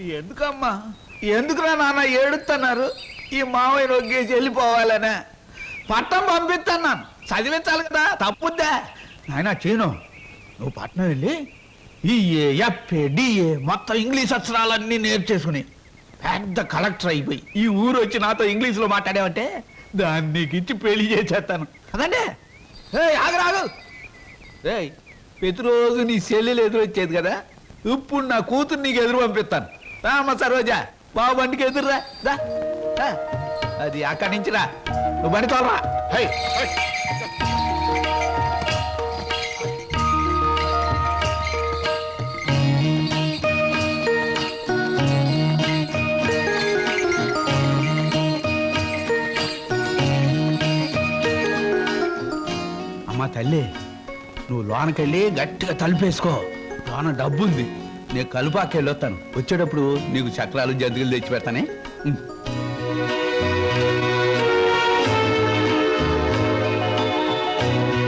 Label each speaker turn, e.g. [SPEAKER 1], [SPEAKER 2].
[SPEAKER 1] ఎందుకమ్మా? ఎందుకురా నాన్న ఏడుతున్నారు ఈ మావయ్య నొగ్గేసి వెళ్ళిపోవాలనే. పట్టం పంపిస్తున్నాను చదివించాలి కదా తప్పుద్దా? నాయన చేయను నువ్వు పట్నం వెళ్ళి E A F A D A మొత్తం ఇంగ్లీష్ అక్షరాలన్నీ నేర్చేసుకుని పెద్ద కలెక్టర్ అయిపోయి ఈ ఊరు వచ్చి నాతో ఇంగ్లీష్లో మాట్లాడావంటే దాన్ని నీకు ఇచ్చి పెళ్ళి చేసేస్తాను. అదండి ఏ ఆగరాగు రేయ్ ప్రతిరోజు నీ చెల్లెలు ఎదురొచ్చేది కదా? ఇప్పుడు నా కూతురు నీకు ఎదురు పంపిస్తాను. రామ సరోజా బాబు బండికి ఎదురురా. దా. అది అక్కడి నుంచి రా. నువ్వు బండి తోలరా. High, high. అమ్మా తల్లి నువ్వు లోనకెళ్ళి గట్టిగా తలుపేసుకో లోన డబ్బు ఉంది నేను కలుపాకెళ్ళొస్తాను వచ్చేటప్పుడు నీకు చక్రాలు జంతికలు తెచ్చి పెడతానే.